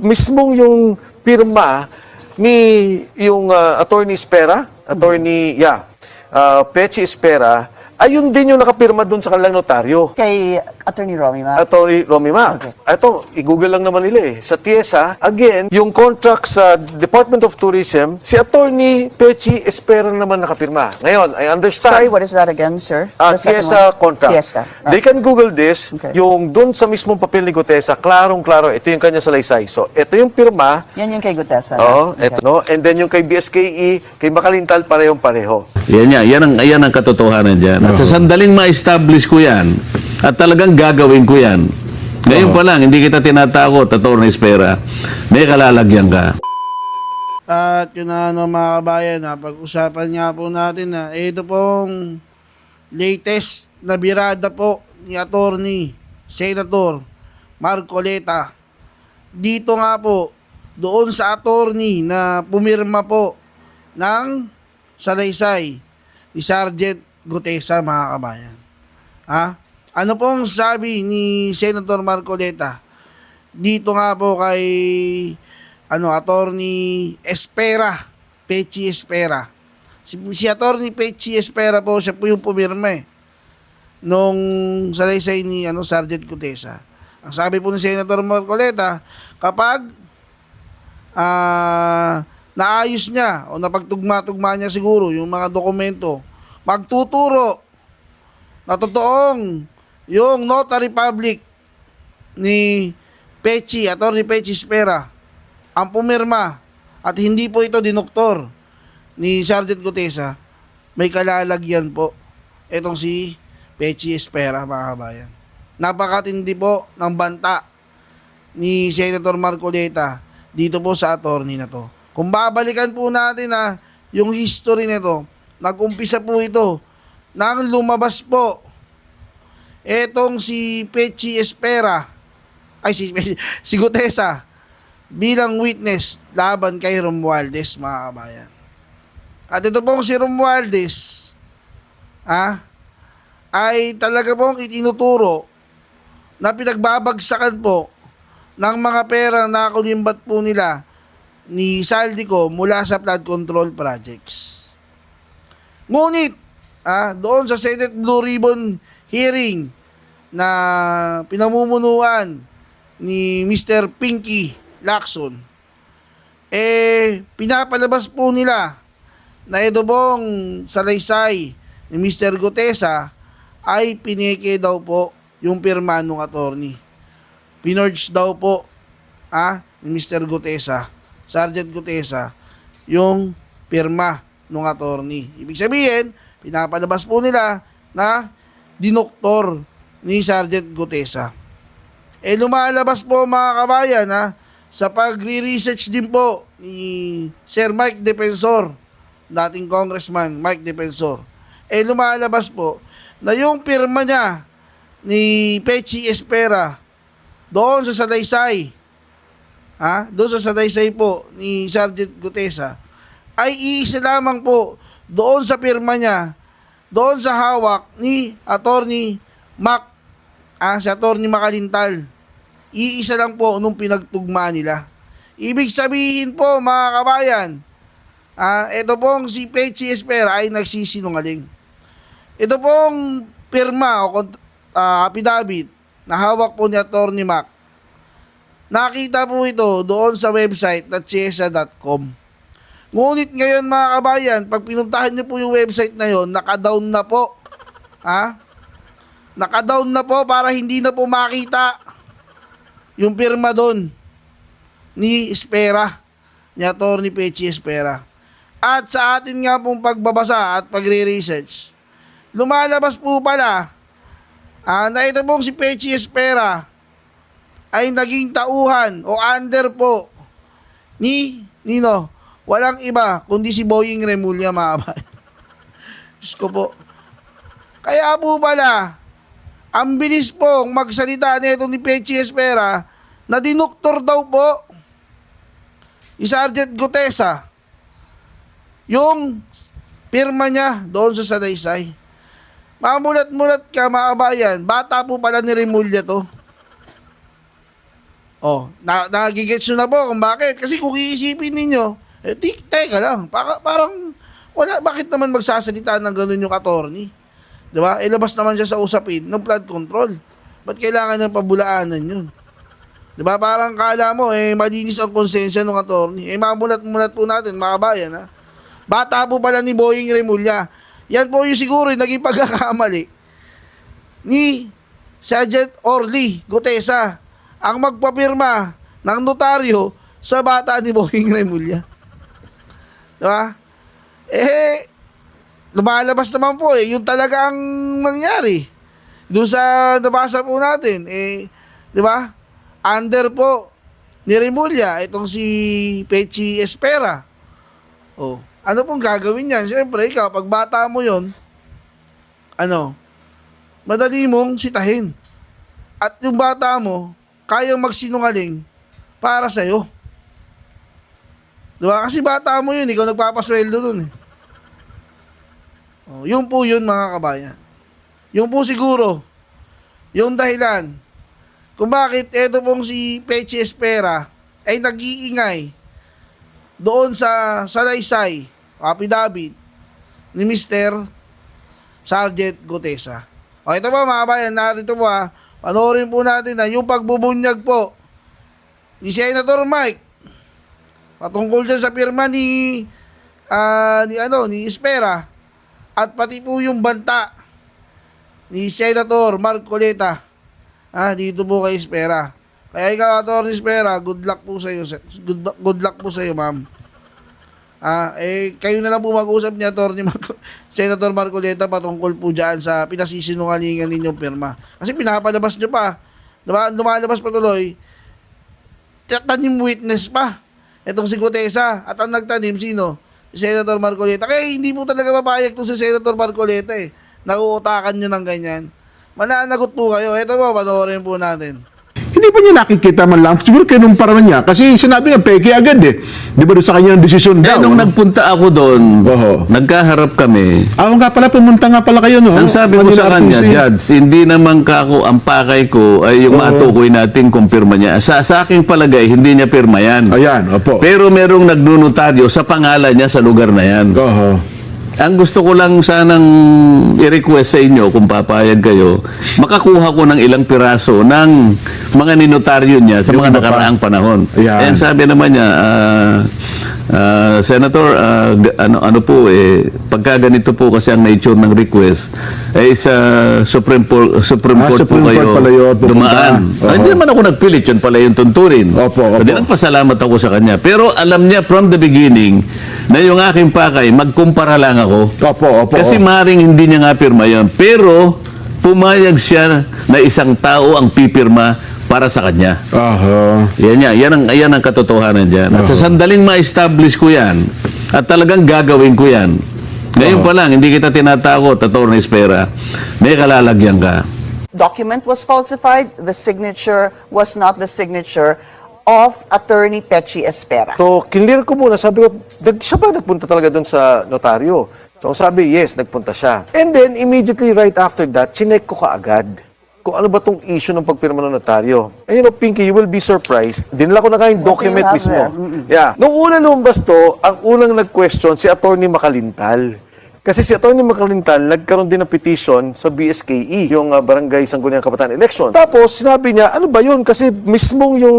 mismong yung pirma ni yung uh, attorney Espera, attorney, yeah, uh, Pechi Espera, ayun din yung nakapirma doon sa kanilang notaryo. Kay Attorney Romy, ma. Attorney Romy Ma. Okay. Ito, i-google lang naman nila eh. Sa TIESA, again, yung contract sa Department of Tourism, si Attorney Pechi Espera naman nakapirma. Ngayon, I understand. Sorry, what is that again, sir? Ah, The one? contract. TIESA. Ah, They can Google this. Okay. Yung doon sa mismong papel ni Gutesa, klarong-klaro, ito yung kanya salaysay. So, ito yung pirma. Yan yung kay Gutesa. Oo, Okay. ito, no? And then yung kay BSKE, kay Makalintal, parehong-pareho. Yan yan, yan ang, yan ang katotohanan dyan. At sa sandaling ma-establish ko yan, at talagang gagawin ko yan, ngayon pa lang, hindi kita tinatakot, Atty. Espera, may kalalagyan ka. At yun na ano mga kabayan, ha, pag-usapan nga po natin na ito pong latest na birada po ni attorney, Senator Marcoleta. Dito nga po, doon sa attorney na pumirma po ng salaysay ni Sergeant Gutesa mga kabayan. Ha? Ano pong sabi ni Senator Marcoleta? Dito nga po kay ano attorney Espera, Pechi Espera. Si, si attorney Pechi Espera po siya po yung pumirma eh nung salaysay ni ano Sergeant Cutesa. Ang sabi po ni Senator Marcoleta, kapag ah naayos niya o napagtugma-tugma niya siguro yung mga dokumento, magtuturo na totoong yung notary public ni Pechi, Attorney Pechi Espera, ang pumirma at hindi po ito dinoktor ni Sergeant Gutesa, may kalalagyan po itong si Pechi Espera, mga kabayan. Napakatindi po ng banta ni Senator Marcoleta dito po sa attorney na to. Kung babalikan po natin na yung history nito, nag-umpisa po ito nang lumabas po etong si Pechi Espera ay si, si Gutesa bilang witness laban kay Romualdez mga kabayan. At ito pong si Romualdez ah, ay talaga pong itinuturo na pinagbabagsakan po ng mga pera na kulimbat po nila ni Saldico mula sa flood control projects. Ngunit, ah, doon sa Senate Blue Ribbon hearing na pinamumunuan ni Mr. Pinky Lacson, eh, pinapalabas po nila na ito pong salaysay ni Mr. Gutesa ay pineke daw po yung pirma ng attorney. Pinorge daw po ah, ni Mr. Gutesa, Sergeant Gutesa, yung pirma ng attorney. Ibig sabihin, pinapalabas po nila na dinoktor ni Sergeant Gutesa. Eh lumalabas po mga kabayan ha, sa pagre-research din po ni Sir Mike Defensor, dating congressman Mike Defensor. Eh lumalabas po na yung pirma niya ni Pechi Espera doon sa Sadaysay, ha, doon sa Sadaysay po ni Sergeant Gutesa, ay iisa lamang po doon sa pirma niya, doon sa hawak ni Attorney Mac, ah, si Attorney Makalintal. Iisa lang po nung pinagtugma nila. Ibig sabihin po mga kabayan, ah, ito pong si Pechi Espera ay nagsisinungaling. Ito pong pirma o ah, affidavit na hawak po ni Attorney Mac. Nakita po ito doon sa website na chesa.com. Ngunit ngayon mga kabayan, pag pinuntahan niyo po yung website na yon, naka-down na po. Ha? Naka-down na po para hindi na po makita yung pirma doon ni Espera, ni Atty. Pechi Espera. At sa atin nga pong pagbabasa at pagre-research, lumalabas po pala ah, na ito pong si Pechi Espera ay naging tauhan o under po ni Nino. Walang iba kundi si Boying Remulla mga kabayan. Diyos ko po. Kaya po pala, ang bilis pong magsalita nito ni Pechi Espera na dinuktor daw po ni Sergeant Gutesa yung pirma niya doon sa Sadaysay. Mamulat-mulat ka mga kabayan, bata po pala ni Remulla to. Oh, na nagigets na po kung bakit. Kasi kung iisipin ninyo, eh, di, teka lang, para, parang, wala, bakit naman magsasalita ng ganun yung attorney? Di ba? Ilabas naman siya sa usapin ng flood control. Ba't kailangan ng pabulaanan yun? Di ba? Parang kala mo, eh, malinis ang konsensya ng attorney. Eh, mamulat-mulat po natin, mga kabayan, ha? Bata po pala ni Boying Remulla. Yan po yung siguro yung naging pagkakamali ni Sergeant Orly Gutesa ang magpapirma ng notaryo sa bata ni Boying Remulla. Di ba? Eh, lumalabas naman po eh, yung talagang nangyari. Doon sa nabasa po natin, eh, di ba? Under po ni Remulla, itong si Pechi Espera. Oh, ano pong gagawin niyan? Siyempre, ikaw, pag bata mo yon ano, madali mong sitahin. At yung bata mo, kayang magsinungaling para sa'yo. Diba? Kasi bata mo yun, ikaw nagpapasweldo dun eh. Oh, yun po yun mga kabayan. Yung po siguro, yung dahilan kung bakit eto pong si Peche Espera ay nag-iingay doon sa Salaysay, David ni Mr. Sergeant Gutesa. O ito po mga kabayan, narito po ha, panoorin po natin na yung pagbubunyag po ni Senator Mike patungkol dyan sa pirma ni ah, ni ano ni Espera at pati po yung banta ni Senator Marcoleta ah dito po kay Espera kaya ikaw Atty. Espera good luck po sa iyo good, good luck po sa iyo ma'am Ah, eh, kayo na lang po mag-usap ni Atty. Marco, Senator Marcoleta patungkol po dyan sa pinasisinungalingan ninyong pirma. Kasi pinapalabas nyo pa. Lumalabas pa tuloy. Tanim witness pa. Itong si Gutesa. At ang nagtanim, sino? Si Senator Marcoleta. Kaya hindi po talaga papayag itong si Senator Marcoleta eh. Nauutakan nyo ng ganyan. Mananagot po kayo. Ito po, panoorin po natin. Hindi pa niya nakikita man lang. Siguro kinumpara niya. Kasi sinabi niya, peke agad eh. Di ba doon sa kanyang desisyon Eh, daw? nung ano? nagpunta ako doon, Oho. nagkaharap kami. Ah, nga pala, pumunta nga pala kayo, no? Ang sabi ko sa kanya, RTC. Judge, hindi naman ka ako, ang pakay ko ay yung Oo. matukoy natin kung pirma niya. Sa, sa aking palagay, hindi niya pirma yan. Ayan, opo. Pero merong nagnunotaryo sa pangalan niya sa lugar na yan. Oho. Ang gusto ko lang sanang i-request sa inyo, kung papayag kayo, makakuha ko ng ilang piraso ng mga ninotaryo niya sa mga nakaraang panahon. Ayan. And sabi naman niya, ah, ah, Senator, g- ano, ano po eh, pagka ganito po kasi ang nature ng request, eh sa Supreme, Por- Supreme Ah, Court Supreme po kayo Court pala yun, dumaan. Ah, Hindi naman ako nagpilit, yun pala yung tunturin. Opo, opo. Hindi nagpasalamat ako sa kanya. Pero alam niya from the beginning na yung aking pakay, magkumpara lang ako. Opo, opo. Kasi maring hindi niya nga pirma yun. Pero pumayag siya na isang tao ang pipirma para sa kanya. Oho. Yan niya, yan ang, yan ang katotohanan dyan. At sa sandaling ma-establish ko yan, at talagang gagawin ko yan, ngayon pa lang, hindi kita tinatakot, Atty. Espera, may kalalagyan ka. Document was falsified. The signature was not the signature of Attorney Pechi Espera. So, clear ko muna, sabi ko, nag, siya ba nagpunta talaga doon sa notaryo? So, sabi, yes, nagpunta siya. And then, immediately right after that, chinek ko kaagad kung ano ba tong issue ng pagpirma ng notaryo. And you know, Pinky, you will be surprised. Dinala ko na kayo yung What do you document have mismo. there? Yeah. Nung una lumabas to, ang unang nag-question si Attorney Makalintal. Kasi si Atty. Makalintal, nagkaroon din ng petition sa BSKE, yung uh, Barangay Sangguniang Kabataan Election. Tapos, sinabi niya, ano ba yun? Kasi mismong yung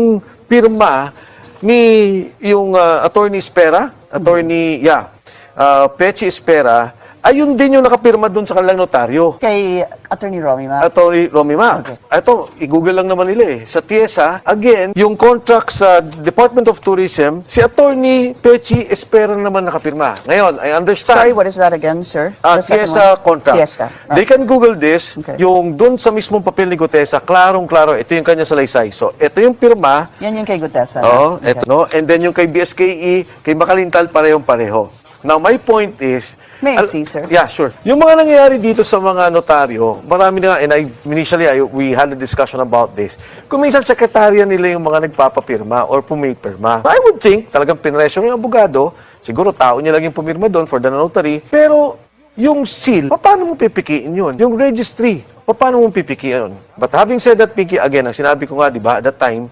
pirma ni yung uh, Attorney Espera, Attorney, yeah, uh, Pechi Espera, ayun din yung nakapirma doon sa kanilang notaryo. Kay Attorney Romy Ma. Attorney Romy Mac. Okay. Ito, i-google lang naman nila eh. Sa TIESA, again, yung contract sa Department of Tourism, si Attorney Pechi Espera naman nakapirma. Ngayon, I understand. Sorry, what is that again, sir? Ah, The one? contract. TIESA. Ah, They can Google this. Okay. Yung doon sa mismong papel ni Gutesa, klarong-klaro, ito yung kanya salaysay. So, ito yung pirma. Yan yung kay Gutesa. Oh, Okay. ito no. And then yung kay BSKE, kay Makalintal, parehong-pareho. Now, my point is... May I see, sir? Yeah, sure. Yung mga nangyayari dito sa mga notaryo, marami na nga, and I, initially, I, we had a discussion about this. Kung minsan, sekretarya nila yung mga nagpapapirma or pumipirma. I would think, talagang pinresyo yung abogado, siguro tao niya lang yung pumirma doon for the notary, pero yung seal, paano mo pipikiin yun? Yung registry, paano mo pipikiin yun? But having said that, Pinky, again, ang sinabi ko nga, di ba, at that time,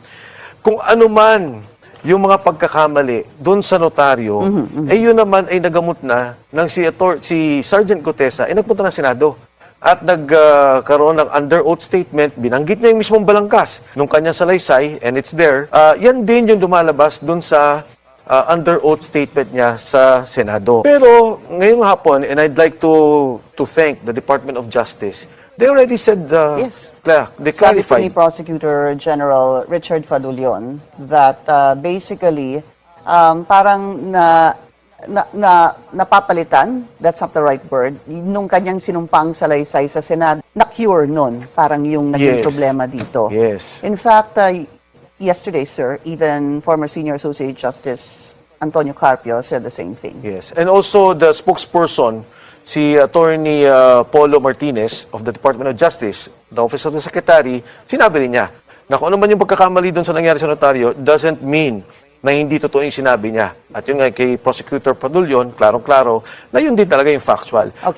kung ano man yung mga pagkakamali doon sa notaryo, eh yun naman ay nagamot na ng si, Ator, si Sergeant Gutesa ay nagpunta ng Senado at nagkaroon ng under oath statement, binanggit niya yung mismong balangkas nung kanyang salaysay, and it's there. Ah, yan din yung lumalabas doon sa ah, under oath statement niya sa Senado. Pero ngayong hapon, and I'd like to to thank the Department of Justice, they already said, uh, Yes. cla- they Sabi po clarified. ni Prosecutor General Richard Fadulion that uh, basically um, parang na, na, na napapalitan, that's not the right word, nung kanyang sinumpang salaysay sa Senado, na-cure nun, parang yung naging Yes. problema dito. Yes. In fact, uh, yesterday, sir, even former Senior Associate Justice Antonio Carpio said the same thing. Yes. And also the spokesperson, si Attorney uh, Polo Martinez of the Department of Justice, the Office of the Secretary, sinabi rin niya na kung ano man yung pagkakamali doon sa nangyari sa notaryo doesn't mean na hindi totoo yung sinabi niya. At yun nga kay Prosecutor Padulyon, klarong-klaro, na yun din talaga yung factual.